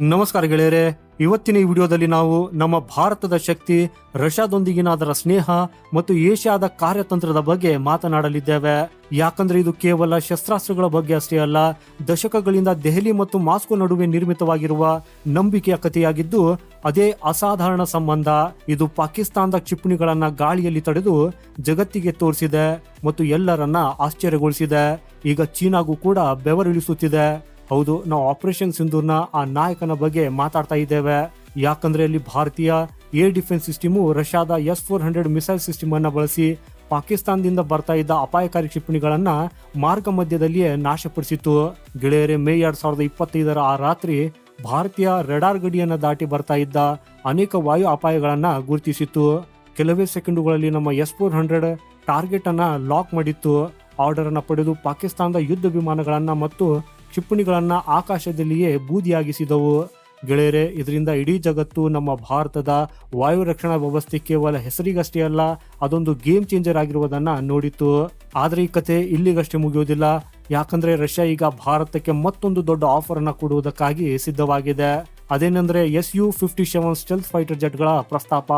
ನಮಸ್ಕಾರ ಗೆಳೆಯರೆ, ಇವತ್ತಿನ ಈ ವಿಡಿಯೋದಲ್ಲಿ ನಾವು ನಮ್ಮ ಭಾರತದ ಶಕ್ತಿ ರಷ್ಯಾದೊಂದಿಗಿನ ಅದರ ಸ್ನೇಹ ಮತ್ತು ಏಷ್ಯಾದ ಕಾರ್ಯತಂತ್ರದ ಬಗ್ಗೆ ಮಾತನಾಡಲಿದ್ದೇವೆ. ಯಾಕಂದ್ರೆ ಇದು ಕೇವಲ ಶಸ್ತ್ರಾಸ್ತ್ರಗಳ ಬಗ್ಗೆ ಅಷ್ಟೇ ಅಲ್ಲ, ದಶಕಗಳಿಂದ ದೆಹಲಿ ಮತ್ತು ಮಾಸ್ಕೋ ನಡುವೆ ನಿರ್ಮಿತವಾಗಿರುವ ನಂಬಿಕೆಯ ಕಥೆಯಾಗಿದ್ದು, ಅದೇ ಅಸಾಧಾರಣ ಸಂಬಂಧ. ಇದು ಪಾಕಿಸ್ತಾನದ ಕ್ಷಿಪಣಿಗಳನ್ನ ಗಾಳಿಯಲ್ಲಿ ತಡೆದು ಜಗತ್ತಿಗೆ ತೋರಿಸಿದೆ ಮತ್ತು ಎಲ್ಲರನ್ನ ಆಶ್ಚರ್ಯಗೊಳಿಸಿದೆ. ಈಗ ಚೀನಾಗೂ ಕೂಡ ಬೆವರಿಳಿಸುತ್ತಿದೆ. ಹೌದು, ನಾವು ಆಪರೇಷನ್ ಸಿಂಧೂರ್ನ ಆ ನಾಯಕನ ಬಗ್ಗೆ ಮಾತಾಡ್ತಾ ಇದ್ದೇವೆ. ಯಾಕಂದ್ರೆ ಅಲ್ಲಿ ಭಾರತೀಯ ಏರ್ ಡಿಫೆನ್ಸ್ ಸಿಸ್ಟಮು ರಷ್ಯಾದ S four hundred missile system ಅನ್ನ ಬಳಸಿ ಪಾಕಿಸ್ತಾನದಿಂದ ಬರ್ತಾ ಇದ್ದ ಅಪಾಯಕಾರಿ ಕ್ಷಿಪಣಿಗಳನ್ನ ಮಾರ್ಗ ಮಧ್ಯದಲ್ಲಿಯೇ ನಾಶಪಡಿಸಿತ್ತು. ಗೆಳೆಯರೆ, ಮೇ ಎರಡ್ ಸಾವಿರದ ಇಪ್ಪತ್ತೈದರ ಆ ರಾತ್ರಿ ಭಾರತೀಯ ರೆಡಾರ್ ಗಡಿಯನ್ನ ದಾಟಿ ಬರ್ತಾ ಇದ್ದ ಅನೇಕ ವಾಯು ಅಪಾಯಗಳನ್ನ ಗುರುತಿಸಿತ್ತು. ಕೆಲವೇ ಸೆಕೆಂಡುಗಳಲ್ಲಿ ನಮ್ಮ ಎಸ್ ಫೋರ್ ಹಂಡ್ರೆಡ್ ಟಾರ್ಗೆಟ್ ಅನ್ನ ಲಾಕ್ ಮಾಡಿತ್ತು. ಆರ್ಡರ್ ಅನ್ನ ಪಡೆದು ಪಾಕಿಸ್ತಾನದ ಯುದ್ಧ ವಿಮಾನಗಳನ್ನ ಮತ್ತು ಕ್ಷಿಪಣಿಗಳನ್ನ ಆಕಾಶದಲ್ಲಿಯೇ ಬೂದಿಯಾಗಿಸಿದವು. ಗೆಳೆಯರೆ, ಇದರಿಂದ ಇಡೀ ಜಗತ್ತು ನಮ್ಮ ಭಾರತದ ವಾಯು ರಕ್ಷಣಾ ವ್ಯವಸ್ಥೆ ಕೇವಲ ಹೆಸರಿಗಷ್ಟೇ ಅಲ್ಲ, ಅದೊಂದು ಗೇಮ್ ಚೇಂಜರ್ ಆಗಿರುವುದನ್ನು ನೋಡಿತ್ತು. ಆದರೆ ಈ ಕತೆ ಇಲ್ಲಿಗಷ್ಟೇ ಮುಗಿಯುವುದಿಲ್ಲ. ಯಾಕಂದ್ರೆ ರಷ್ಯಾ ಈಗ ಭಾರತಕ್ಕೆ ಮತ್ತೊಂದು ದೊಡ್ಡ ಆಫರ್ ಅನ್ನ ಕೊಡುವುದಕ್ಕಾಗಿ ಸಿದ್ಧವಾಗಿದೆ. ಅದೇನೆಂದ್ರೆ S U fifty seven stealth fighter ಜೆಟ್ಗಳ ಪ್ರಸ್ತಾಪ.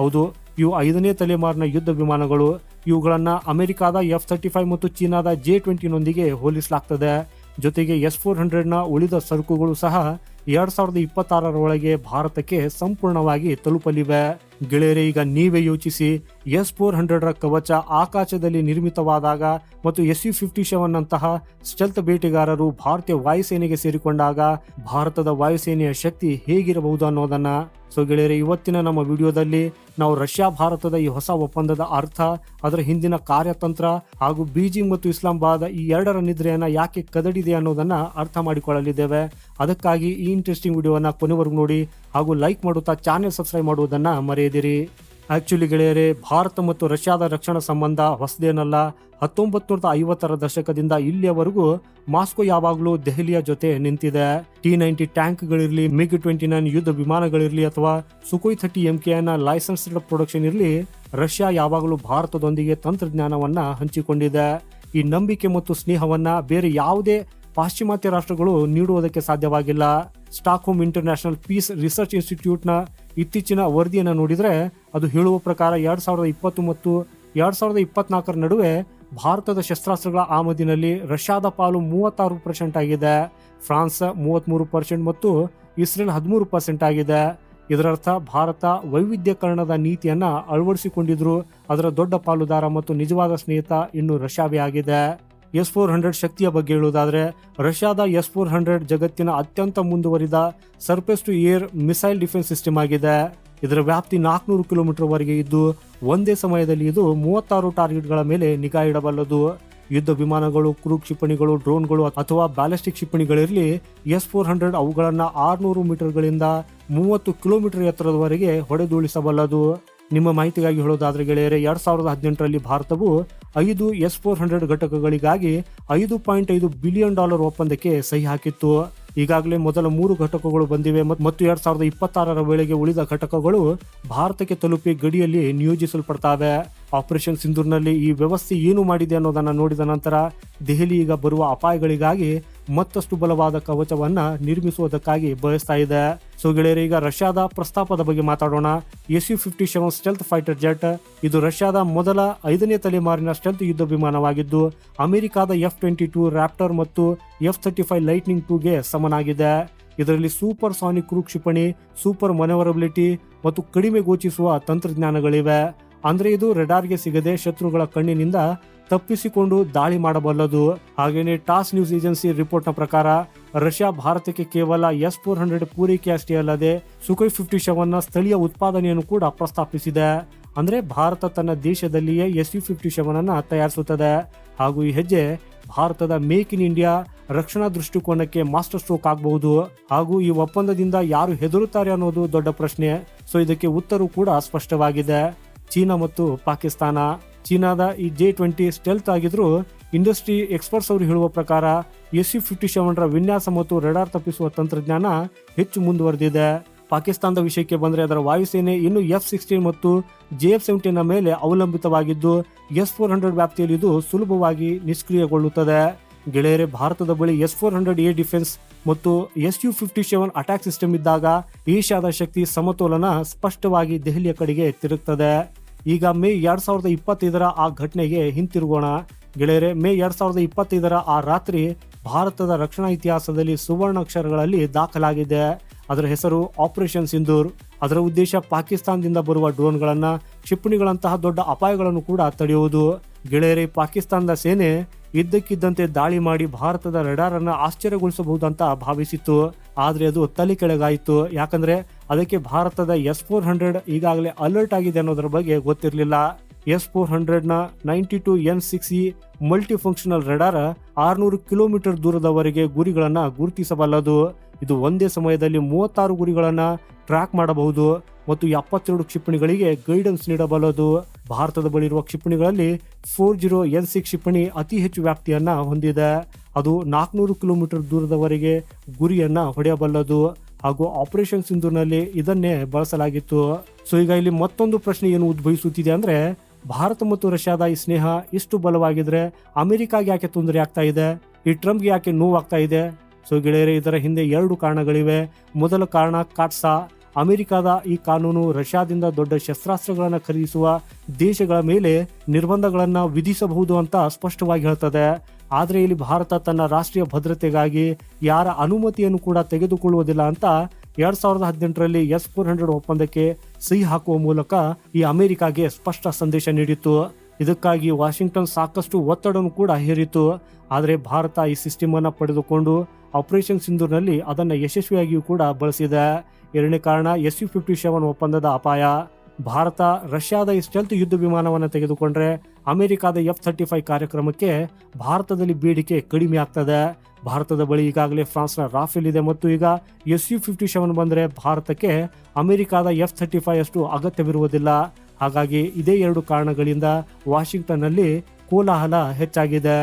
ಹೌದು, ಇವು ಐದನೇ ತಲೆಮಾರಿನ ಯುದ್ಧ ವಿಮಾನಗಳು. ಇವುಗಳನ್ನು ಅಮೆರಿಕಾದ ಎಫ್ ತರ್ಟಿ ಫೈವ್ ಮತ್ತು ಚೀನಾದ ಜೆ ಟ್ವೆಂಟಿನೊಂದಿಗೆ ಹೋಲಿಸಲಾಗ್ತದೆ. ಜೊತೆಗೆ ಎಸ್ ಫೋರ್ ಹಂಡ್ರೆಡ್ನ ಉಳಿದ ಸರಕುಗಳು ಸಹ ಎರಡ್ ಸಾವಿರದ ಇಪ್ಪತ್ತಾರರ ಒಳಗೆ ಭಾರತಕ್ಕೆ ಸಂಪೂರ್ಣವಾಗಿ ತಲುಪಲಿವೆ. ಗೆಳೆಯರೇ, ಈಗ ನೀವೇ ಯೋಚಿಸಿ. ಎಸ್ ಫೋರ್ ಹಂಡ್ರೆಡ್ ರ ಕವಚ ಆಕಾಶದಲ್ಲಿ ನಿರ್ಮಿತವಾದಾಗ ಮತ್ತು ಎಸ್ ಯು ಫಿಫ್ಟಿ ಸೆವೆನ್ ನಂತಹ ಸ್ಟೆಲ್ತ್ ಬೇಟೆಗಾರರು ಭಾರತೀಯ ವಾಯುಸೇನೆಗೆ ಸೇರಿಕೊಂಡಾಗ ಭಾರತದ ವಾಯುಸೇನೆಯ ಶಕ್ತಿ ಹೇಗಿರಬಹುದು ಅನ್ನೋದನ್ನ. ಸೊ ಗೆಳೆಯರೆ, ಇವತ್ತಿನ ನಮ್ಮ ವಿಡಿಯೋದಲ್ಲಿ ನಾವು ರಷ್ಯಾ ಭಾರತದ ಈ ಹೊಸ ಒಪ್ಪಂದದ ಅರ್ಥ, ಅದರ ಹಿಂದಿನ ಕಾರ್ಯತಂತ್ರ ಹಾಗೂ ಬೀಜಿಂಗ್ ಮತ್ತು ಇಸ್ಲಾಮಾಬಾದ್ ಈ ಎರಡರ ನಿದ್ರೆಯನ್ನ ಯಾಕೆ ಕದಡಿದೆ ಅನ್ನೋದನ್ನ ಅರ್ಥ ಮಾಡಿಕೊಳ್ಳಲಿದ್ದೇವೆ. ಅದಕ್ಕಾಗಿ ಈ ಇಂಟ್ರೆಸ್ಟಿಂಗ್ ವಿಡಿಯೋವನ್ನ ಕೊನೆವರೆಗೂ ನೋಡಿ ಹಾಗೂ ಲೈಕ್ ಮಾಡುತ್ತಾ ಚಾನೆಲ್ ಸಬ್ಸ್ಕ್ರೈಬ್ ಮಾಡುವುದನ್ನು ಮರೆಯದಿರಿ. ಆ್ಯಕ್ಚುಲಿ ಗೆಳೆಯರೇ, ಭಾರತ ಮತ್ತು ರಷ್ಯಾದ ರಕ್ಷಣಾ ಸಂಬಂಧ ಹೊಸದೇನಲ್ಲ. ಹತ್ತೊಂಬತ್ತು ಐವತ್ತರ ದಶಕದಿಂದ ಇಲ್ಲಿಯವರೆಗೂ ಮಾಸ್ಕೋ ಯಾವಾಗಲೂ ದೆಹಲಿಯ ಜೊತೆ ನಿಂತಿದೆ. ಟಿ ನೈಂಟಿ ಟ್ಯಾಂಕ್ಗಳಿರಲಿ ಮಿಗ್ ಟ್ವೆಂಟಿ ನೈನ್ ಯುದ್ಧ ವಿಮಾನಗಳಿರಲಿ ಅಥವಾ Sukhoi thirty M K licensed production ಇರಲಿ, ರಷ್ಯಾ ಯಾವಾಗಲೂ ಭಾರತದೊಂದಿಗೆ ತಂತ್ರಜ್ಞಾನವನ್ನ ಹಂಚಿಕೊಂಡಿದೆ. ಈ ನಂಬಿಕೆ ಮತ್ತು ಸ್ನೇಹವನ್ನ ಬೇರೆ ಯಾವುದೇ ಪಾಶ್ಚಿಮಾತ್ಯ ರಾಷ್ಟ್ರಗಳು ನೀಡುವುದಕ್ಕೆ ಸಾಧ್ಯವಾಗಿಲ್ಲ. ಸ್ಟಾಕ್ಹೋಮ್ ಇಂಟರ್ನ್ಯಾಷನಲ್ ಪೀಸ್ ರಿಸರ್ಚ್ ಇನ್ಸ್ಟಿಟ್ಯೂಟ್ನ ಇತ್ತೀಚಿನ ವರದಿಯನ್ನು ನೋಡಿದರೆ ಅದು ಹೇಳುವ ಪ್ರಕಾರ ಎರಡು ಸಾವಿರದ ಇಪ್ಪತ್ತು ಮತ್ತು ಎರಡು ಸಾವಿರದ ಇಪ್ಪತ್ನಾಲ್ಕರ ನಡುವೆ ಭಾರತದ ಶಸ್ತ್ರಾಸ್ತ್ರಗಳ ಆಮದಿನಲ್ಲಿ ರಷ್ಯಾದ ಪಾಲು ಮೂವತ್ತಾರು ಪರ್ಸೆಂಟ್ ಆಗಿದೆ, ಫ್ರಾನ್ಸ್ ಮೂವತ್ಮೂರು ಪರ್ಸೆಂಟ್ ಮತ್ತು ಇಸ್ರೇಲ್ ಹದಿಮೂರು ಪರ್ಸೆಂಟ್ ಆಗಿದೆ. ಇದರರ್ಥ ಭಾರತ ವೈವಿಧ್ಯಕರಣದ ನೀತಿಯನ್ನು ಅಳವಡಿಸಿಕೊಂಡಿದ್ರು. ಅದರ ದೊಡ್ಡ ಪಾಲುದಾರ ಮತ್ತು ನಿಜವಾದ ಸ್ನೇಹಿತ ಇನ್ನು ರಷ್ಯಾವೇ ಆಗಿದೆ. ಎಸ್ ಫೋರ್ ಹಂಡ್ರೆಡ್ ಶಕ್ತಿಯ ಬಗ್ಗೆ ಹೇಳುವುದಾದರೆ, ರಷ್ಯಾದ ಎಸ್ ಫೋರ್ ಹಂಡ್ರೆಡ್ ಜಗತ್ತಿನ ಅತ್ಯಂತ ಮುಂದುವರಿದ surface to air missile defence system ಆಗಿದೆ. ಇದರ ವ್ಯಾಪ್ತಿ ನಾಲ್ಕುನೂರು ಕಿಲೋಮೀಟರ್ ವರೆಗೆ ಇದ್ದು, ಒಂದೇ ಸಮಯದಲ್ಲಿ ಇದು ಮೂವತ್ತಾರು ಟಾರ್ಗೆಟ್ಗಳ ಮೇಲೆ ನಿಗಾ ಇಡಬಲ್ಲದು. ಯುದ್ಧ ವಿಮಾನಗಳು ಕ್ರೂ ಕ್ಷಿಪಣಿಗಳು, ಡ್ರೋನ್ಗಳು ಅಥವಾ ಬ್ಯಾಲಿಸ್ಟಿಕ್ ಕ್ಷಿಪಣಿಗಳಿರಲಿ ಎಸ್ ಫೋರ್ ಹಂಡ್ರೆಡ್ ಅವುಗಳನ್ನು ಆರುನೂರು ಮೀಟರ್ಗಳಿಂದ ಮೂವತ್ತು ಕಿಲೋಮೀಟರ್ ಎತ್ತರದವರೆಗೆ ಹೊಡೆದುಳಿಸಬಲ್ಲದು ನಿಮ್ಮ ಮಾಹಿತಿಗಾಗಿ ಹೇಳೋದಾದ್ರೆ ಗೆಳೆಯರೆ, ಎರಡ್ ಸಾವಿರದ ಹದಿನೆಂಟರಲ್ಲಿ ಭಾರತವು ಐದು ಎಸ್ ಫೋರ್ ಹಂಡ್ರೆಡ್ ಘಟಕಗಳಿಗಾಗಿ ಐದು ಪಾಯಿಂಟ್ ಐದು ಬಿಲಿಯನ್ ಡಾಲರ್ ಒಪ್ಪಂದಕ್ಕೆ ಸಹಿ ಹಾಕಿತ್ತು. ಈಗಾಗಲೇ ಮೊದಲ ಮೂರು ಘಟಕಗಳು ಬಂದಿವೆ ಮತ್- ಮತ್ತು ಎರಡ್ ಸಾವಿರದ ಇಪ್ಪತ್ತಾರರ ವೇಳೆಗೆ ಉಳಿದ ಘಟಕಗಳು ಭಾರತಕ್ಕೆ ತಲುಪಿ ಗಡಿಯಲ್ಲಿ ನಿಯೋಜಿಸಲ್ಪಡ್ತಾವೆ. ಆಪರೇಷನ್ ಸಿಂಧೂರ್ನಲ್ಲಿ ಈ ವ್ಯವಸ್ಥೆ ಏನು ಮಾಡಿದೆ ಅನ್ನೋದನ್ನು ನೋಡಿದ ನಂತರ ದೆಹಲಿ ಈಗ ಬರುವ ಅಪಾಯಗಳಿಗಾಗಿ ಮತ್ತಷ್ಟು ಬಲವಾದ ಕವಚವನ್ನ ನಿರ್ಮಿಸುವುದಕ್ಕಾಗಿ ಬಯಸ್ತಾ ಇದೆ. ಸೊ ಈಗ ರಷ್ಯಾದ ಪ್ರಸ್ತಾಪದ ಬಗ್ಗೆ ಮಾತಾಡೋಣ. S U fifty seven stealth fighter jet, ಇದು ರಷ್ಯಾದ ಮೊದಲ ಐದನೇ ತಲೆಮಾರಿನ ಸ್ಟೆಲ್ತ್ ಯುದ್ಧ ವಿಮಾನವಾಗಿದ್ದು, ಅಮೆರಿಕಾದ ಎಫ್ ಟ್ವೆಂಟಿ ಟೂ ರ್ಯಾಪ್ಟರ್ ಮತ್ತು ಎಫ್ ತರ್ಟಿ ಫೈವ್ ಲೈಟ್ನಿಂಗ್ ಟೂಗೆ ಸಮನಾಗಿದೆ. ಇದರಲ್ಲಿ ಸೂಪರ್ ಸಾನಿಕ್ ಕ್ರೂ ಕ್ಷಿಪಣಿ, ಸೂಪರ್ ಮನವರಬಿಲಿಟಿ ಮತ್ತು ಕಡಿಮೆ ಗೋಚಿಸುವ ತಂತ್ರಜ್ಞಾನಗಳಿವೆ. ಅಂದ್ರೆ ಇದು ರೆಡಾರ್ಗೆ ಸಿಗದೆ ಶತ್ರುಗಳ ಕಣ್ಣಿನಿಂದ ತಪ್ಪಿಸಿಕೊಂಡು ದಾಳಿ ಮಾಡಬಲ್ಲದು. ಹಾಗೆಯೇ ಟಾಸ್ ನ್ಯೂಸ್ ಏಜೆನ್ಸಿ ರಿಪೋರ್ಟ್ನ ಪ್ರಕಾರ ರಷ್ಯಾ ಭಾರತಕ್ಕೆ ಕೇವಲ ಎಸ್ ಫೋರ್ ಹಂಡ್ರೆಡ್ ಪೂರೈಕೆ ಅಷ್ಟೇ ಅಲ್ಲದೆ ಸುಖೈ ಫಿಫ್ಟಿ ನ ಸ್ಥಳೀಯ ಉತ್ಪಾದನೆಯನ್ನು ಕೂಡ ಪ್ರಸ್ತಾಪಿಸಿದೆ. ಅಂದ್ರೆ ಭಾರತ ತನ್ನ ದೇಶದಲ್ಲಿಯೇ ಎಸ್ ಯು ಫಿಫ್ಟಿ ಸೆವೆನ್ ಅನ್ನ ತಯಾರಿಸುತ್ತದೆ. ಹಾಗೂ ಈ ಹೆಜ್ಜೆ ಭಾರತದ ಮೇಕ್ ಇನ್ ಇಂಡಿಯಾ ರಕ್ಷಣಾ ದೃಷ್ಟಿಕೋನಕ್ಕೆ ಮಾಸ್ಟರ್ ಸ್ಟ್ರೋಕ್ ಆಗಬಹುದು. ಹಾಗೂ ಈ ಒಪ್ಪಂದದಿಂದ ಯಾರು ಹೆದರುತ್ತಾರೆ ಅನ್ನೋದು ದೊಡ್ಡ ಪ್ರಶ್ನೆ. ಸೊ ಇದಕ್ಕೆ ಉತ್ತರವು ಕೂಡ ಸ್ಪಷ್ಟವಾಗಿದೆ. ಚೀನಾ ಮತ್ತು ಪಾಕಿಸ್ತಾನ. ಚೀನಾದ ಈ ಜೆ ಟ್ವೆಂಟಿ ಸ್ಟೆಲ್ತ್ ಆಗಿದ್ರೂ ಇಂಡಸ್ಟ್ರಿ ಎಕ್ಸ್ಪರ್ಟ್ಸ್ ಅವರು ಹೇಳುವ ಪ್ರಕಾರ ಎಸ್ ಯು ಫಿಫ್ಟಿ ಸೆವೆನ್ರ ವಿನ್ಯಾಸ ಮತ್ತು ರೆಡಾರ್ ತಪ್ಪಿಸುವ ತಂತ್ರಜ್ಞಾನ ಹೆಚ್ಚು ಮುಂದುವರೆದಿದೆ. ಪಾಕಿಸ್ತಾನದ ವಿಷಯಕ್ಕೆ ಬಂದರೆ ಅದರ ವಾಯುಸೇನೆ ಇನ್ನು ಎಫ್ ಸಿಕ್ಸ್ಟೀನ್ ಮತ್ತು ಜೆ ಎಫ್ ಸೆವೆಂಟೀನ್ ಮೇಲೆ ಅವಲಂಬಿತವಾಗಿದ್ದು ಎಸ್ ಫೋರ್ ಹಂಡ್ರೆಡ್ ವ್ಯಾಪ್ತಿಯಲ್ಲಿ ಇದು ಸುಲಭವಾಗಿ ನಿಷ್ಕ್ರಿಯಗೊಳ್ಳುತ್ತದೆ. ಗೆಳೆಯರೆ, ಭಾರತದ ಬಳಿ S four hundred a defence ಮತ್ತು S U fifty seven attack system ಇದ್ದಾಗ ಏಷ್ಯಾದ ಶಕ್ತಿ ಸಮತೋಲನ ಸ್ಪಷ್ಟವಾಗಿ ದೆಹಲಿಯ ಕಡೆಗೆ ತಿರುಗ್ತದೆ. ಈಗ ಮೇ ಎರಡ್ ಸಾವಿರದ ಇಪ್ಪತ್ತೈದರ ಆ ಘಟನೆಗೆ ಹಿಂತಿರುಗೋಣ. ಗೆಳೆಯರೆ, ಮೇ ಎರಡ್ ಸಾವಿರದ ಇಪ್ಪತ್ತೈದರ ಆ ರಾತ್ರಿ ಭಾರತದ ರಕ್ಷಣಾ ಇತಿಹಾಸದಲ್ಲಿ ಸುವರ್ಣ ಅಕ್ಷರಗಳಲ್ಲಿ ದಾಖಲಾಗಿದೆ. ಅದರ ಹೆಸರು ಆಪರೇಷನ್ ಸಿಂಧೂರ್. ಅದರ ಉದ್ದೇಶ ಪಾಕಿಸ್ತಾನದಿಂದ ಬರುವ ಡ್ರೋನ್ಗಳನ್ನ, ಕ್ಷಿಪಣಿಗಳಂತಹ ದೊಡ್ಡ ಅಪಾಯಗಳನ್ನು ಕೂಡ ತಡೆಯುವುದು. ಗೆಳೆಯರೆ, ಪಾಕಿಸ್ತಾನದ ಸೇನೆ ಇದ್ದಕ್ಕಿದ್ದಂತೆ ದಾಳಿ ಮಾಡಿ ಭಾರತದ ರೆಡಾರ್ ಅನ್ನ ಆಶ್ಚರ್ಯಗೊಳಿಸಬಹುದಂತ ಭಾವಿಸಿತ್ತು. ಆದರೆ ಅದು ತಲೆ ಕೆಳಗಾಯಿತು. ಯಾಕಂದ್ರೆ ಅದಕ್ಕೆ ಭಾರತದ ಎಸ್ ಫೋರ್ ಹಂಡ್ರೆಡ್ ಈಗಾಗಲೇ ಅಲರ್ಟ್ ಆಗಿದೆ ಅನ್ನೋದ್ರ ಬಗ್ಗೆ ಗೊತ್ತಿರಲಿಲ್ಲ. S four ಹಂಡ್ರೆಡ್ನ ninety two N six E multi functional radar ಆರ್ನೂರು ಕಿಲೋಮೀಟರ್ ದೂರದವರೆಗೆ ಗುರಿಗಳನ್ನ ಗುರುತಿಸಬಲ್ಲದು. ಇದು ಒಂದೇ ಸಮಯದಲ್ಲಿ ಮೂವತ್ತಾರು ಗುರಿಗಳನ್ನ ಟ್ರ್ಯಾಕ್ ಮಾಡಬಹುದು ಮತ್ತು ಎಪ್ಪತ್ತೆರಡು ಕ್ಷಿಪಣಿಗಳಿಗೆ ಗೈಡೆನ್ಸ್ ನೀಡಬಲ್ಲದು. ಭಾರತದ ಬಳಿ ಇರುವ ಕ್ಷಿಪಣಿಗಳಲ್ಲಿ ಫೋರ್ ಜೀರೋ ಎನ್ ಸಿಕ್ಸ್ ಕ್ಷಿಪಣಿ ಅತಿ ಹೆಚ್ಚು ವ್ಯಾಪ್ತಿಯನ್ನ ಹೊಂದಿದೆ. ಅದು ನಾಲ್ಕುನೂರು ಕಿಲೋಮೀಟರ್ ದೂರದವರೆಗೆ ಗುರಿಯನ್ನ ಹೊಡೆಯಬಲ್ಲದು. ಹಾಗೂ ಆಪರೇಷನ್ ಸಿಂಧೂರ್ನಲ್ಲಿ ಇದನ್ನೇ ಬಳಸಲಾಗಿತ್ತು. ಸೊ, ಈಗ ಇಲ್ಲಿ ಮತ್ತೊಂದು ಪ್ರಶ್ನೆ ಏನು ಉದ್ಭವಿಸುತ್ತಿದೆ ಅಂದ್ರೆ, ಭಾರತ ಮತ್ತು ರಷ್ಯಾದ ಈ ಸ್ನೇಹ ಇಷ್ಟು ಬಲವಾಗಿದ್ರೆ ಅಮೆರಿಕಾಗೆ ಯಾಕೆ ತೊಂದರೆ ಆಗ್ತಾ ಇದೆ? ಈ ಟ್ರಂಪ್ಗೆ ಯಾಕೆ ನೋವಾಗ್ತಾ ಇದೆ? ಸೊ, ಗೆಳೆಯರೆ, ಇದರ ಹಿಂದೆ ಎರಡು ಕಾರಣಗಳಿವೆ. ಮೊದಲ ಕಾರಣ ಕಾಟ್ಸಾ ಅಮೆರಿಕದ ಈ ಕಾನೂನು ರಷ್ಯಾದಿಂದ ದೊಡ್ಡ ಶಸ್ತ್ರಾಸ್ತ್ರಗಳನ್ನು ಖರೀದಿಸುವ ದೇಶಗಳ ಮೇಲೆ ನಿರ್ಬಂಧಗಳನ್ನು ವಿಧಿಸಬಹುದು ಅಂತ ಸ್ಪಷ್ಟವಾಗಿ ಹೇಳ್ತದೆ. ಆದರೆ ಇಲ್ಲಿ ಭಾರತ ತನ್ನ ರಾಷ್ಟ್ರೀಯ ಭದ್ರತೆಗಾಗಿ ಯಾರ ಅನುಮತಿಯನ್ನು ಕೂಡ ತೆಗೆದುಕೊಳ್ಳುವುದಿಲ್ಲ ಅಂತ ಎರಡ್ ಸಾವಿರದ ಹದಿನೆಂಟರಲ್ಲಿ ಎಸ್ ಫೋರ್ ಹಂಡ್ರೆಡ್ ಒಪ್ಪಂದಕ್ಕೆ ಸಹಿ ಹಾಕುವ ಮೂಲಕ ಈ ಅಮೆರಿಕಾಗೆ ಸ್ಪಷ್ಟ ಸಂದೇಶ ನೀಡಿತ್ತು. ಇದಕ್ಕಾಗಿ ವಾಷಿಂಗ್ಟನ್ ಸಾಕಷ್ಟು ಒತ್ತಡವನ್ನು ಕೂಡ ಹೇರಿತು ಆದರೆ ಭಾರತ ಈ ಸಿಸ್ಟಮ್ ಅನ್ನ ಪಡೆದುಕೊಂಡು ಆಪರೇಷನ್ ಸಿಂಧೂರ್ನಲ್ಲಿ ಅದನ್ನು ಯಶಸ್ವಿಯಾಗಿಯೂ ಕೂಡ ಬಳಸಿದೆ. ಎರಡನೇ ಕಾರಣ ಎಸ್ ಯು ಫಿಫ್ಟಿ ಸೆವೆನ್ ಒಪ್ಪಂದದ ಅಪಾಯ. ಭಾರತ ರಷ್ಯಾದ ಈ ಸ್ಟೆಲ್ತ್ ಯುದ್ಧ ವಿಮಾನವನ್ನು ತೆಗೆದುಕೊಂಡ್ರೆ ಅಮೆರಿಕದ ಎಫ್ ಥರ್ಟಿ ಫೈವ್ ಕಾರ್ಯಕ್ರಮಕ್ಕೆ ಭಾರತದಲ್ಲಿ ಬೇಡಿಕೆ ಕಡಿಮೆ ಆಗ್ತದೆ. ಭಾರತದ ಬಳಿ ಈಗಾಗಲೇ ಫ್ರಾನ್ಸ್ನ ರಾಫೆಲ್ ಇದೆ ಮತ್ತು ಈಗ ಎಸ್ ಯು ಫಿಫ್ಟಿ ಸೆವೆನ್ ಬಂದರೆ ಭಾರತಕ್ಕೆ ಅಮೆರಿಕದ ಎಫ್ ಥರ್ಟಿ ಫೈವ್ ಅಷ್ಟು ಅಗತ್ಯವಿರುವುದಿಲ್ಲ. ಹಾಗಾಗಿ ಇದೇ ಎರಡು ಕಾರಣಗಳಿಂದ ವಾಷಿಂಗ್ಟನ್ನಲ್ಲಿ ಕೋಲಾಹಲ ಹೆಚ್ಚಾಗಿದೆ.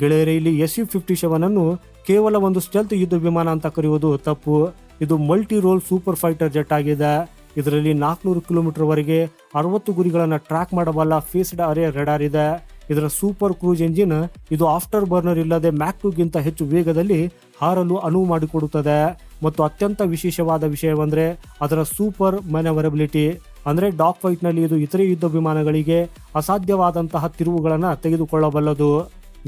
ಗೆಳೆಯರೆ, ಇಲ್ಲಿ ಎಸ್ ಯು ಫಿಫ್ಟಿ ಸೆವೆನ್ ಅನ್ನು ಕೇವಲ ಒಂದು ಸ್ಟೆಲ್ತ್ ಯುದ್ಧ ವಿಮಾನ ಅಂತ ಕರೆಯುವುದು ತಪ್ಪು. ಇದು multi role super fighter jet ಆಗಿದೆ. ಇದರಲ್ಲಿ ನಾಲ್ಕುನೂರು ಕಿಲೋಮೀಟರ್ ವರೆಗೆ ಅರವತ್ತು ಗುರಿಗಳನ್ನು ಟ್ರ್ಯಾಕ್ ಮಾಡಬಲ್ಲ ಫೇಸ್ಡ್ ಅರೆ ರೆಡಾರ್ ಇದೆ. ಇದರ ಸೂಪರ್ ಕ್ರೂಜ್ ಎಂಜಿನ್ ಇದು ಆಫ್ಟರ್ ಬರ್ನರ್ ಇಲ್ಲದೆ ಮ್ಯಾಕ್ ಗಿಂತ ಹೆಚ್ಚು ವೇಗದಲ್ಲಿ ಹಾರಲು ಅನುವು ಮಾಡಿಕೊಡುತ್ತದೆ. ಮತ್ತು ಅತ್ಯಂತ ವಿಶೇಷವಾದ ವಿಷಯವೆಂದರೆ ಅದರ ಸೂಪರ್ ಮ್ಯಾನವರಬಿಲಿಟಿ ಅಂದರೆ ಡಾಕ್ ಫೈಟ್ನಲ್ಲಿ ಇದು ಇತರೆ ಯುದ್ಧ ವಿಮಾನಗಳಿಗೆ ಅಸಾಧ್ಯವಾದಂತಹ ತಿರುವುಗಳನ್ನು ತೆಗೆದುಕೊಳ್ಳಬಲ್ಲದು.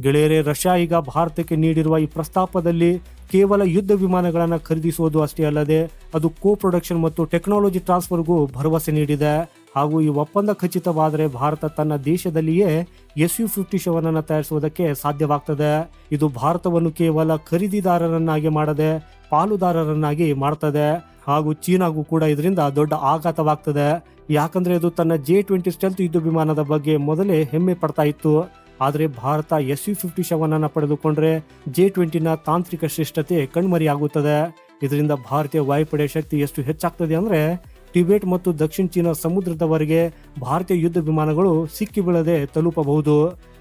ಗೆಳೆಯರೇ, ರಷ್ಯಾ ಈಗ ಭಾರತಕ್ಕೆ ನೀಡಿರುವ ಈ ಪ್ರಸ್ತಾಪದಲ್ಲಿ ಕೇವಲ ಯುದ್ಧ ವಿಮಾನಗಳನ್ನು ಖರೀದಿಸುವುದು ಅಷ್ಟೇ ಅಲ್ಲದೆ ಅದು ಕೋ ಪ್ರೊಡಕ್ಷನ್ ಮತ್ತು ಟೆಕ್ನಾಲಜಿ ಟ್ರಾನ್ಸ್ಫರ್ಗೂ ಭರವಸೆ ನೀಡಿದೆ. ಹಾಗೂ ಈ ಒಪ್ಪಂದ ಖಚಿತವಾದರೆ ಭಾರತ ತನ್ನ ದೇಶದಲ್ಲಿಯೇ ಎಸ್ ಯು ಫಿಫ್ಟಿ ಸೆವೆನ್ ತಯಾರಿಸುವುದಕ್ಕೆ ಸಾಧ್ಯವಾಗ್ತದೆ. ಇದು ಭಾರತವನ್ನು ಕೇವಲ ಖರೀದಿದಾರರನ್ನಾಗಿ ಮಾಡದೆ ಪಾಲುದಾರರನ್ನಾಗಿ ಮಾಡ್ತದೆ. ಹಾಗೂ ಚೀನಾಗೂ ಕೂಡ ಇದರಿಂದ ದೊಡ್ಡ ಆಘಾತವಾಗ್ತದೆ. ಯಾಕಂದ್ರೆ ಅದು ತನ್ನ ಜೆ ಟ್ವೆಂಟಿ ಸ್ಟೆಲ್ತ್ ಯುದ್ಧ ವಿಮಾನದ ಬಗ್ಗೆ ಮೊದಲೇ ಹೆಮ್ಮೆ ಪಡ್ತಾ ಇತ್ತು. ಆದರೆ Bharat S U fifty seven ಅನ್ನು ಪಡೆದುಕೊಂಡ್ರೆ ಜೆ ಟ್ವೆಂಟಿನ ತಾಂತ್ರಿಕ ಶ್ರೇಷ್ಠತೆ ಕಣ್ಮರಿಯಾಗುತ್ತದೆ. ಇದರಿಂದ ಭಾರತೀಯ ವಾಯುಪಡೆ ಶಕ್ತಿ ಎಷ್ಟು ಹೆಚ್ಚಾಗ್ತದೆ ಅಂದ್ರೆ ಟಿಬೆಟ್ ಮತ್ತು ದಕ್ಷಿಣ ಚೀನಾ ಸಮುದ್ರದವರೆಗೆ ಭಾರತೀಯ ಯುದ್ಧ ವಿಮಾನಗಳು ಸಿಕ್ಕಿ ಬೀಳದೆ ತಲುಪಬಹುದು.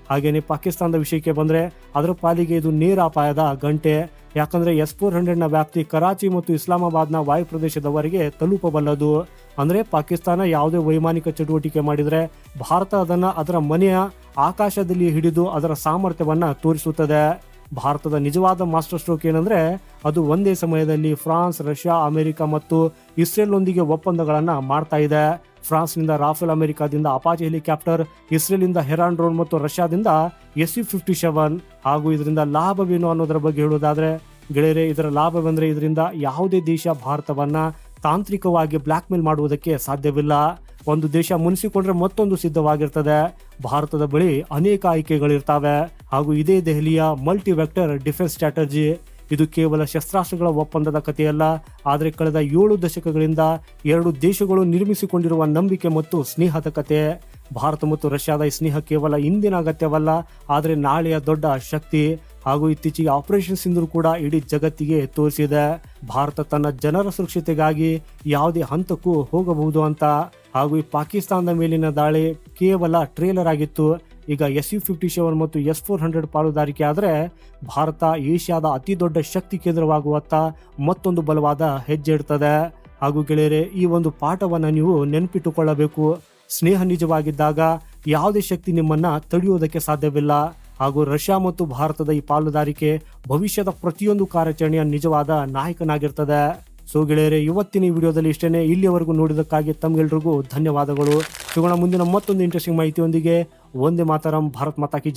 ಹಾಗೆಯೇ ಪಾಕಿಸ್ತಾನದ ವಿಷಯಕ್ಕೆ ಬಂದ್ರೆ ಅದರ ಪಾಲಿಗೆ ಇದು ನೇರ ಅಪಾಯದ ಗಂಟೆ. ಯಾಕಂದ್ರೆ ಎಸ್ ಫೋರ್ ಹಂಡ್ರೆಡ್ನ ವ್ಯಾಪ್ತಿ ಕರಾಚಿ ಮತ್ತು ಇಸ್ಲಾಮಾಬಾದ್ನ ವಾಯು ಪ್ರದೇಶದವರೆಗೆ ತಲುಪಬಲ್ಲದು. ಅಂದ್ರೆ ಪಾಕಿಸ್ತಾನ ಯಾವುದೇ ವೈಮಾನಿಕ ಚಟುವಟಿಕೆ ಮಾಡಿದರೆ ಭಾರತ ಅದನ್ನ ಅದರ ಮನೆಯ ಆಕಾಶದಲ್ಲಿ ಹಿಡಿದು ಅದರ ಸಾಮರ್ಥ್ಯವನ್ನ ತೋರಿಸುತ್ತದೆ. ಭಾರತದ ನಿಜವಾದ ಮಾಸ್ಟರ್ ಸ್ಟ್ರೋಕ್ ಏನಂದ್ರೆ ಅದು ಒಂದೇ ಸಮಯದಲ್ಲಿ ಫ್ರಾನ್ಸ್, ರಷ್ಯಾ, ಅಮೆರಿಕ ಮತ್ತು ಇಸ್ರೇಲ್ನೊಂದಿಗೆ ಒಪ್ಪಂದಗಳನ್ನ ಮಾಡ್ತಾ ಇದೆ. ಫ್ರಾನ್ಸ್ನಿಂದ ರಾಫೆಲ್ ಅಮೆರಿಕಾದಿಂದ ಅಪಾಚಿ ಹೆಲಿಕಾಪ್ಟರ್ ಇಸ್ರೇಲಿಂದ ಹೆರಾನ್ ಡ್ರೋನ್ ಮತ್ತು ರಷ್ಯಾದಿಂದ ಎಸ್ ಯು ಫಿಫ್ಟಿ ಸೆವೆನ್ ಹಾಗೂ ಇದರಿಂದ ಲಾಭವೇನು ಅನ್ನೋದರ ಬಗ್ಗೆ ಹೇಳೋದಾದರೆ ಗೆಳೆಯರೆ, ಇದರ ಲಾಭವೆಂದ್ರೆ ಇದರಿಂದ ಯಾವುದೇ ದೇಶ ಭಾರತವನ್ನ ತಾಂತ್ರಿಕವಾಗಿ ಬ್ಲ್ಯಾಕ್ ಮೇಲ್ ಮಾಡುವುದಕ್ಕೆ ಸಾಧ್ಯವಿಲ್ಲ. ಒಂದು ದೇಶ ಮುನಿಸಿಕೊಂಡ್ರೆ ಮತ್ತೊಂದು ಸಿದ್ಧವಾಗಿರ್ತದೆ. ಭಾರತದ ಬಳಿ ಅನೇಕ ಆಯ್ಕೆಗಳಿರ್ತವೆ. ಹಾಗೂ ಇದೇ ದೆಹಲಿಯ ಮಲ್ಟಿ ವೆಕ್ಟರ್ ಡಿಫೆನ್ಸ್ ಸ್ಟ್ರಾಟಜಿ. ಇದು ಕೇವಲ ಶಸ್ತ್ರಾಸ್ತ್ರಗಳ ಒಪ್ಪಂದದ ಕಥೆಯಲ್ಲ. ಆದರೆ ಕಳೆದ ಏಳು ದಶಕಗಳಿಂದ ಎರಡು ದೇಶಗಳು ನಿರ್ಮಿಸಿಕೊಂಡಿರುವ ನಂಬಿಕೆ ಮತ್ತು ಸ್ನೇಹದ ಕತೆ ಭಾರತ ಮತ್ತು ರಷ್ಯಾದ ಈ ಸ್ನೇಹ ಕೇವಲ ಇಂದಿನ ಅಗತ್ಯವಲ್ಲ, ಆದರೆ ನಾಳೆಯ ದೊಡ್ಡ ಶಕ್ತಿ ಹಾಗೂ ಇತ್ತೀಚೆಗೆ ಆಪರೇಷನ್ ಸಿಂಧು ಕೂಡ ಇಡೀ ಜಗತ್ತಿಗೆ ತೋರಿಸಿದೆ. ಭಾರತ ತನ್ನ ಜನರ ಸುರಕ್ಷತೆಗಾಗಿ ಯಾವುದೇ ಹಂತಕ್ಕೂ ಹೋಗಬಹುದು ಅಂತ. ಹಾಗೂ ಈ ಪಾಕಿಸ್ತಾನದ ಮೇಲಿನ ದಾಳಿ ಕೇವಲ ಟ್ರೇಲರ್ ಆಗಿತ್ತು. ಈಗ ಎಸ್ ಯು ಫಿಫ್ಟಿ ಸೆವೆನ್ ಮತ್ತು ಎಸ್ ಫೋರ್ ಹಂಡ್ರೆಡ್ ಪಾಲುದಾರಿಕೆ ಆದರೆ ಭಾರತ ಏಷ್ಯಾದ ಅತಿ ದೊಡ್ಡ ಶಕ್ತಿ ಕೇಂದ್ರವಾಗುವತ್ತ ಮತ್ತೊಂದು ಬಲವಾದ ಹೆಜ್ಜೆ ಇಡ್ತದೆ. ಹಾಗೂ ಗೆಳೆಯರೆ, ಈ ಒಂದು ಪಾಠವನ್ನು ನೀವು ನೆನಪಿಟ್ಟುಕೊಳ್ಳಬೇಕು. ಸ್ನೇಹ ನಿಜವಾಗಿದ್ದಾಗ ಯಾವುದೇ ಶಕ್ತಿ ನಿಮ್ಮನ್ನ ತಡೆಯುವುದಕ್ಕೆ ಸಾಧ್ಯವಿಲ್ಲ. ಹಾಗೂ ರಷ್ಯಾ ಮತ್ತು ಭಾರತದ ಈ ಪಾಲುದಾರಿಕೆ ಭವಿಷ್ಯದ ಪ್ರತಿಯೊಂದು ಕಾರ್ಯಾಚರಣೆಯ ನಿಜವಾದ ನಾಯಕನಾಗಿರ್ತದೆ. ಸೊ ಗೆಳೆಯರೆ, ಇವತ್ತಿನ ಈ ವಿಡಿಯೋದಲ್ಲಿ ಇಷ್ಟೇನೆ. ಇಲ್ಲಿಯವರೆಗೂ ನೋಡಿದಕ್ಕಾಗಿ ತಮ್ಗೆಲ್ರಿಗೂ ಧನ್ಯವಾದಗಳು. ಸಿಗೋಣ ಮುಂದಿನ ಮತ್ತೊಂದು ಇಂಟ್ರೆಸ್ಟಿಂಗ್ ಮಾಹಿತಿಯೊಂದಿಗೆ. ಒಂದೇ ಮಾತರಂ, ಭಾರತ್ ಮಾತಾ ಕಿ